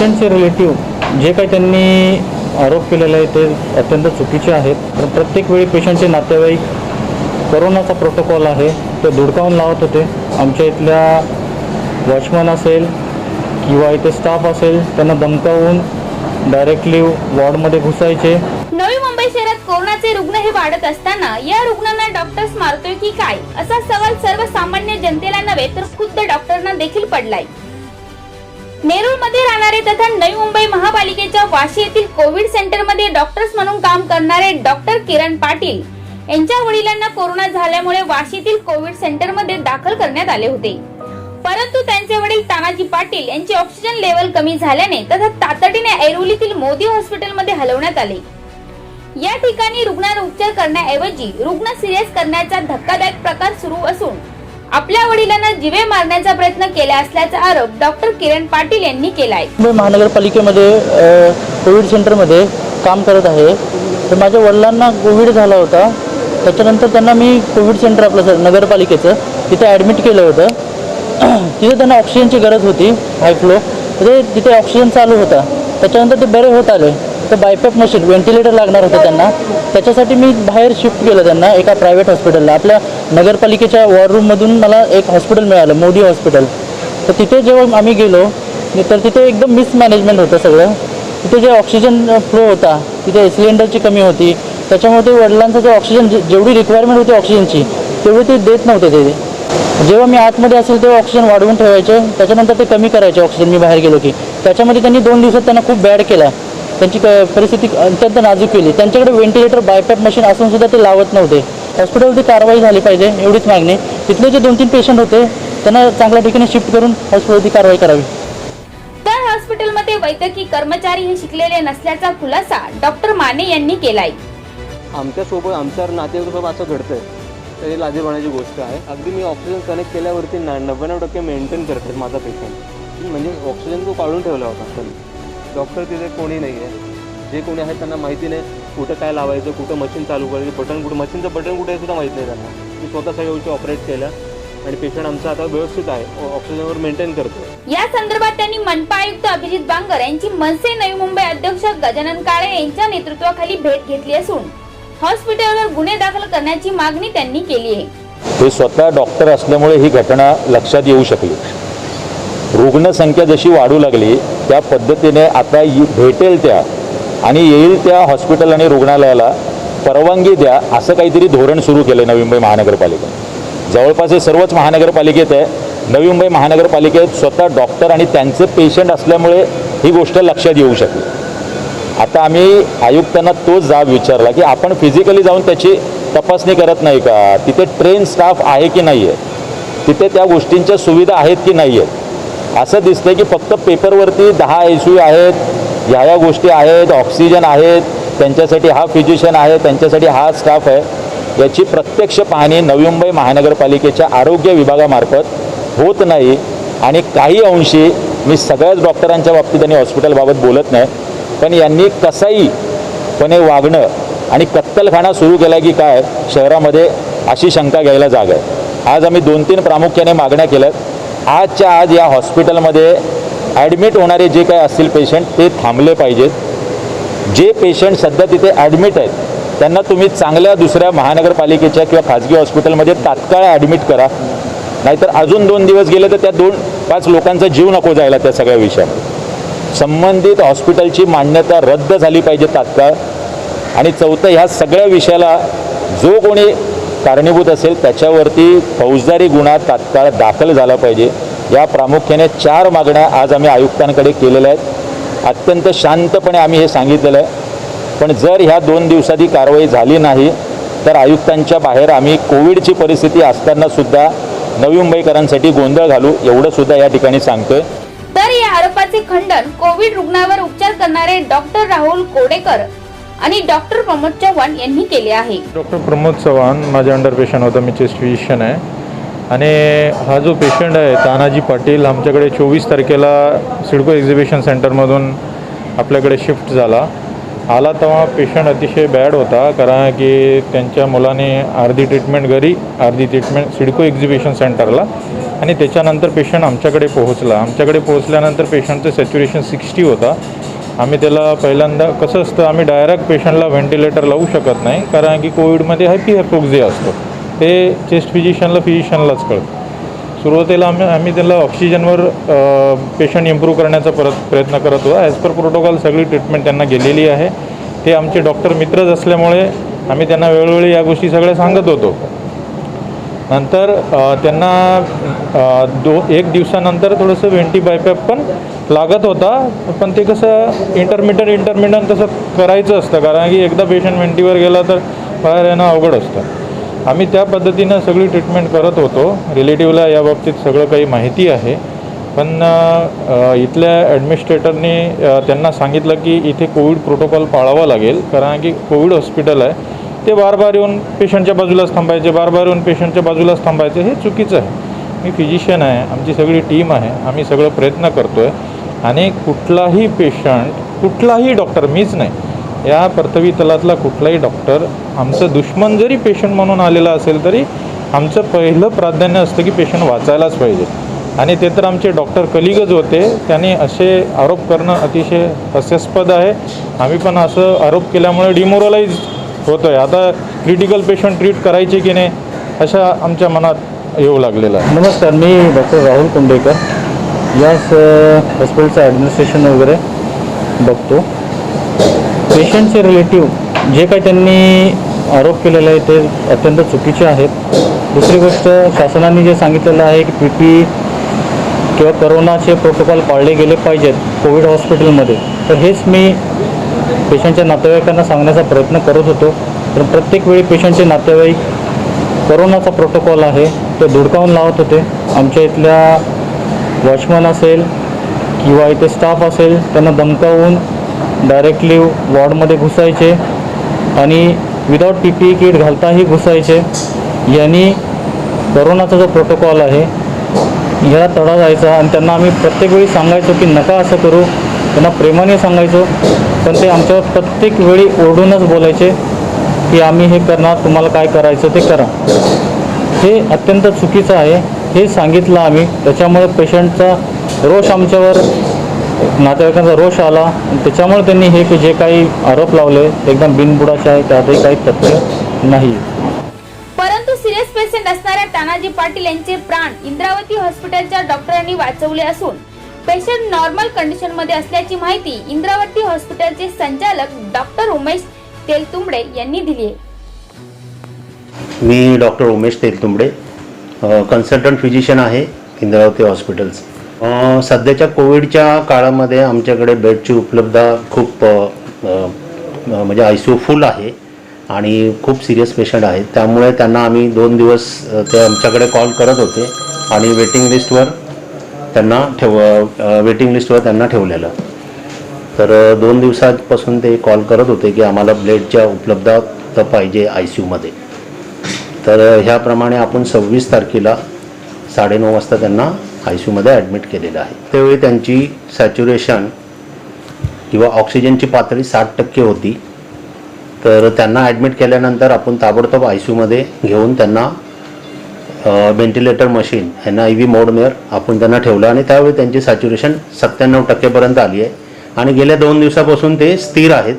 पेशंटचे relative जे काही त्यांनी आरोप केलेले आहे ते अत्यंत चुकीचे आहेत. कारण प्रत्येक वेळी पेशंटचे नातेवाईक करोनाचा प्रोटोकॉल आहे ते धुडकावून लावत होते. आमच्या इथल्या वॉचमन असेल किंवा इथे स्टाफ असेल त्यांना धमकावून डायरेक्टली वॉर्डमध्ये घुसायचे. नवी मुंबई शहरात कोरोनाचे रुग्ण हे वाढत असताना या रुग्णांना डॉक्टर्स मारतोय की काय? असा सवाल सर्वसामान्य जनतेला नव्हे तर खुद्द डॉक्टरना देखील पडलाय. नेरूळमध्ये राहणारे तथा नवी मुंबई महापालिकेच्या वाशी येथील कोविड सेंटरमध्ये डॉक्टर्स म्हणून काम करणारे डॉक्टर किरण पाटील यांच्या वडिलांना कोरोना झाल्यामुळे वाशीतील कोविड सेंटरमध्ये दाखल करण्यात आले होते. परंतु त्यांचे वडील तानाजी पाटील यांची ऑक्सिजन लेवल कमी झाल्याने तथा तातडीने ऐरोलीतील मोदी हॉस्पिटलमध्ये हलवण्यात आले. या ठिकाणी रुग्णांवर उपचार करण्याऐवजी रुग्ण सिरियस करण्याचा धक्कादायक प्रकार सुरू असून आपल्या वडिलांना जिवे मारण्याचा प्रयत्न केला असल्याचा आरोप डॉक्टर किरण पाटील यांनी केलाय. मुंबई महानगरपालिकेमध्ये कोविड सेंटरमध्ये काम करत आहे. तर माझ्या वडिलांना कोविड झाला होता. त्याच्यानंतर त्यांना मी कोविड सेंटर आपलं सर नगरपालिकेचं तिथे ॲडमिट केलं होतं. तिथे त्यांना ऑक्सिजनची गरज होती हायफ्लो ते म्हणजे तिथे ऑक्सिजन चालू होता. त्याच्यानंतर ते बरे होत आले. तर बायपॅप मशीन व्हेंटिलेटर लागणार होतं त्यांना. त्याच्यासाठी मी बाहेर शिफ्ट केलं त्यांना एका प्रायव्हेट हॉस्पिटलला आपल्या नगरपालिकेच्या वॉर रूममधून मला एक हॉस्पिटल मिळालं मोदी हॉस्पिटल तर तिथे जेव्हा आम्ही गेलो तर तिथे एकदम मिसमॅनेजमेंट होतं सगळं. तिथे जे ऑक्सिजन फ्लो होता तिथे सिलेंडरची कमी होती. त्याच्यामुळे ते वडिलांचं जो ऑक्सिजन जेवढी रिक्वायरमेंट होती ऑक्सिजनची तेवढी ते देत नव्हते ते. जेव्हा मी आतमध्ये असेल तेव्हा ऑक्सिजन वाढवून ठेवायचे. त्याच्यानंतर ते कमी करायचे ऑक्सिजन मी बाहेर गेलो की त्याच्यामध्ये त्यांनी दोन दिवसात त्यांना खूप बॅड केला. त्यांची क- परिस्थिती अत्यंत नाजूक केली. त्यांच्याकडे व्हेंटिलेटर बायपॅप मशीन असूनसुद्धा ते लावत नव्हते. हॉस्पिटलवरती कारवाई झाली पाहिजे एवढीच मागणी. तिथले जे दोन तीन पेशंट होते त्यांना चांगल्या ठिकाणी शिफ्ट करून हॉस्पिटलवरती कारवाई करावी. तर हॉस्पिटलमध्ये वैद्यकीय कर्मचारी हे शिकलेले नसल्याचा खुलासा डॉक्टर माने यांनी केलाय. आमच्यासोबत आमच्या नातेवाईकासोबत असं घडतंय. तर ही लाजीरवाण्याची गोष्ट आहे. अगदी मी ऑक्सिजन कनेक्ट केल्यावरती ना नव्याण्णव टक्के मेंटेन करतात माझा पेशंट म्हणजे ऑक्सिजन तो काढून ठेवला होता. त्यांनी डॉक्टर तिथे कोणी नाही आहे जे कोणी आहेत त्यांना माहिती नाही. कुठं काय लावायचं कुठं मशीन चालू करायचं बटन कुठं मशीनचं बटन कुठे आहे सुद्धा माहीत नाही त्यांना. मी स्वतः सगळ्या गोष्टी ऑपरेट केल्या आणि पेशंट आमचा आता व्यवस्थित आहे. ऑक्सिजनवर मेंटेन करतो या संदर्भात त्यांनी मनपा आयुक्त अभिजित बांगर यांची मनसे नवी मुंबई अध्यक्ष गजानन काळे यांच्या नेतृत्वाखाली भेट घेतली असून हॉस्पिटलवर गुन्हे दाखल करण्याची मागणी त्यांनी केली आहे. हे स्वतः डॉक्टर असल्यामुळे ही घटना लक्षात येऊ शकली. रुग्णसंख्या जशी वाढू लागली त्या पद्धतीने आता भेटेल त्या आणि येईल त्या हॉस्पिटल आणि रुग्णालयाला परवानगी द्या असं काहीतरी धोरण सुरू केलं नवी मुंबई महानगरपालिका जवळपास हे सर्वच महानगरपालिकेत आहे. नवी मुंबई महानगरपालिकेत स्वतः डॉक्टर आणि त्यांचे पेशंट असल्यामुळे ही गोष्ट लक्षात येऊ शकली. आता आम्ही आयुक्तांना तोच जाब विचारला की आपण फिजिकली जाऊन त्याची तपासणी करत नाही का? तिथे ट्रेन स्टाफ आहे की नाही आहे तिथे त्या गोष्टींच्या सुविधा आहेत की नाही आहेत असं दिसतंय की फक्त पेपरवरती दहा आय सी यू आहेत ह्या ह्या गोष्टी आहेत ऑक्सिजन आहेत त्यांच्यासाठी हा फिजिशियन आहे त्यांच्यासाठी हा स्टाफ आहे याची प्रत्यक्ष पाहणी नवी मुंबई महानगरपालिकेच्या आरोग्य विभागामार्फत होत नाही. आणि काही अंशी मी सगळ्याच डॉक्टरांच्या बाबतीत आणि हॉस्पिटलबाबत बोलत नाही. पण यांनी कसाईपणे वागणं आणि कत्तलखाना सुरू केला की काय शहरामध्ये अशी शंका घ्यायला जागा आहे. आज आम्ही दोन तीन प्रामुख्याने मागण्या केल्यात. आजच्या आज या हॉस्पिटलमध्ये ॲडमिट होणारे जे काय असतील पेशंट ते थांबले पाहिजेत. जे पेशंट सध्या तिथे ॲडमिट आहेत त्यांना तुम्ही चांगल्या दुसऱ्या महानगरपालिकेच्या किंवा खाजगी हॉस्पिटलमध्ये तात्काळ ॲडमिट करा. नाहीतर अजून दोन दिवस गेले तर त्या दोन पाच लोकांचा जीव नको जायला त्या सगळ्या विषयामध्ये. संबंधित हॉस्पिटलची मान्यता रद्द झाली पाहिजे तात्काळ. आणि चौथं ह्या सगळ्या विषयाला जो कोणी कारणीभूत असेल त्याच्यावरती फौजदारी गुन्हा तात्काळ दाखल झाला पाहिजे. या प्रामुख्याने चार मागण्या आज आम्ही आयुक्तांकडे केलेल्या आहेत. अत्यंत शांतपणे आम्ही हे सांगितलेलं आहे. पण जर ह्या दोन दिवसात ही कारवाई झाली नाही तर आयुक्तांच्या बाहेर आम्ही कोविडची परिस्थिती असताना सुद्धा नवी मुंबईकरांसाठी गोंधळ घालू एवढं सुद्धा या ठिकाणी सांगतोय. तर या आरोपाचे खंडन कोविड रुग्णावर उपचार करणारे डॉक्टर राहुल कोडेकर आणि डॉक्टर प्रमोद चव्हाण यांनी केले आहे. डॉक्टर प्रमोद चव्हाण माझ्या अंडर पेशंट होता मी चेस्ट फिजिशियन आहे. आणि हा जो पेशंट आहे तानाजी पाटील आमच्याकडे चोवीस तारखेला सिडको एक्झिबिशन सेंटरमधून आपल्याकडे शिफ्ट झाला. आला तेव्हा पेशंट अतिशय बॅड होता कारण की त्यांच्या मुलाने अर्धी ट्रीटमेंट घरी अर्धी ट्रीटमेंट सिडको एक्झिबिशन सेंटरला आणि त्याच्यानंतर पेशंट आमच्याकडे पोहोचला. आमच्याकडे पोहोचल्यानंतर पेशंटचं सॅच्युरेशन सिक्स्टी होता. आम्ही त्याला पहिल्यांदा कसं असतं आम्ही डायरेक्ट पेशंटला व्हेंटिलेटर लावू शकत नाही कारण की कोविडमध्ये हॅपी हॅपोक्झिया असतो. ते चेस्ट फिजिशियनला फिजिशियनलाच कळतं. सुरुवातीला आम्ही आम्ही त्याला ऑक्सिजनवर पेशंट इम्प्रूव्ह करण्याचा परत प्रयत्न करत होतो. ॲज पर प्रोटोकॉल सगळी ट्रीटमेंट त्यांना गेलेली आहे. ते आमचे डॉक्टर मित्रच असल्यामुळे आम्ही त्यांना वेळोवेळी या गोष्टी सगळ्या सांगत होतो. नंतर त्यांना दो एक दिवसानंतर थोडंसं व्हेंटी बायपॅप पण लागत होता. पण ते कसं इंटरमिटंट इंटरमिटंट तसं करायचं असतं. कारण की एकदा पेशंट व्हेंटीवर गेला तर बाहेर येणं अवघड असतं. आम्ही त्या पद्धतीनं सगळी ट्रीटमेंट करत होतो. रिलेटिव्हला याबाबतीत सगळं काही माहिती आहे. पण इथल्या ॲडमिनिस्ट्रेटरने त्यांना सांगितलं की इथे कोविड प्रोटोकॉल पाळावा लागेल. कारण की कोविड हॉस्पिटल आहे. ते बार बार येऊन पेशंटच्या बाजूलाच थांबायचे बार बार येऊन पेशंटच्या बाजूलाच थांबायचे हे चुकीचं आहे. मी फिजिशियन आहे आमची सगळी टीम आहे आम्ही सगळं प्रयत्न करतो आहे आणि कुठलाही पेशंट कुठलाही डॉक्टर मीच नाही. या पृथ्वी तलातला कुठलाही डॉक्टर आमचं दुश्मन जरी पेशंट म्हणून आलेला असेल तरी आमचं पहिलं प्राधान्य असतं की पेशंट वाचायलाच पाहिजे. आणि ते तर आमचे डॉक्टर कलिगज होते. त्यांनी असे आरोप करणं अतिशय हास्यास्पद आहे. आम्ही पण असं आरोप केल्यामुळे डिमोरलाइज होतो आहे आता क्रिटिकल पेशंट ट्रीट करायचे की नाही अशा आमच्या मनात येऊ लागलेलं आहे. नमस्कार मी डॉक्टर राहुल कुंडेकर. याच हॉस्पिटलचं ॲडमिनिस्ट्रेशन वगैरे बघतो. पेशंटचे रिलेटिव्ह जे काही त्यांनी आरोप केलेले आहे ते अत्यंत चुकीचे आहेत. दुसरी गोष्ट शासनाने जे सांगितलेलं आहे की पी पी किंवा करोनाचे प्रोटोकॉल पाळले गेले पाहिजेत कोविड हॉस्पिटलमध्ये तर हेच मी पेशंटच्या नातेवाईकांना सांगण्याचा प्रयत्न करत होतो. तर प्रत्येक वेळी पेशंटचे नातेवाईक करोनाचा प्रोटोकॉल आहे ते धुडकावून लावत होते. आमच्या इथल्या वॉचमन असेल किंवा इथे स्टाफ असेल त्यांना धमकावून डायरेक्टली वॉर्डमध्ये घुसायचे आणि विदाऊट पी पी किट घालताही घुसायचे. यांनी करोनाचा जो प्रोटोकॉल आहे ह्याला तडा जायचा आणि त्यांना आम्ही प्रत्येक वेळी सांगायचो की नका असं करू. त्यांना प्रेमाने सांगायचो. पण ते आमच्यावर प्रत्येक वेळी ओरडूनच बोलायचे की आम्ही हे करणार तुम्हाला काय करायचं ते करा. हे अत्यंत चुकीचं आहे. हे सांगितलं आम्ही. त्याच्यामुळे पेशंटचा रोष आमच्यावर नातेवाईकांचा रोष आला. त्याच्यामुळे त्यांनी हे की जे काही आरोप लावले एकदम बिनबुडाचे आहे त्यातही काही तथ्य नाही. परंतु सिरियस पेशंट असणाऱ्या तानाजी पाटील यांचे प्राण इंद्रावती हॉस्पिटलच्या डॉक्टरांनी वाचवले असून पेशंट नॉर्मल कंडिशनमध्ये असल्याची माहिती इंद्रावती हॉस्पिटलचे संचालक डॉक्टर उमेश तेलतुंबडे यांनी दिली आहे. मी doctor Umesh Teltumbde consultant physician आहे इंद्रावती हॉस्पिटल्स. अ, सध्याच्या कोविडच्या काळामध्ये आमच्याकडे बेडची उपलब्धता खूप म्हणजे आय सी यू फुल आहे आणि खूप सिरियस पेशंट आहेत. त्यामुळे त्यांना आम्ही दोन दिवस ते आमच्याकडे कॉल करत होते आणि वेटिंग लिस्टवर त्यांना ठेव वेटिंग लिस्टवर त्यांना ठेवलेलं. तर दोन दिवसापासून ते कॉल करत होते की आम्हाला ब्लेडच्या उपलब्धता पाहिजे आय सी यूमध्ये तर ह्याप्रमाणे आपण सव्वीस तारखेला साडेनऊ वाजता त्यांना आय सीयूमध्ये ॲडमिट केलेलं आहे. त्यावेळी त्यांची सॅच्युरेशन किंवा ऑक्सिजनची पातळी साठ टक्के होती. तर त्यांना ॲडमिट केल्यानंतर आपण ताबडतोब आय सीयूमध्ये घेऊन त्यांना ventilator machine N I V मोडमेअर आपण त्यांना ठेवलं आणि त्यावेळी त्यांची सॅच्युरेशन सत्त्याण्णव टक्केपर्यंत आली आहे. आणि गेल्या दोन दिवसापासून ते स्थिर आहेत.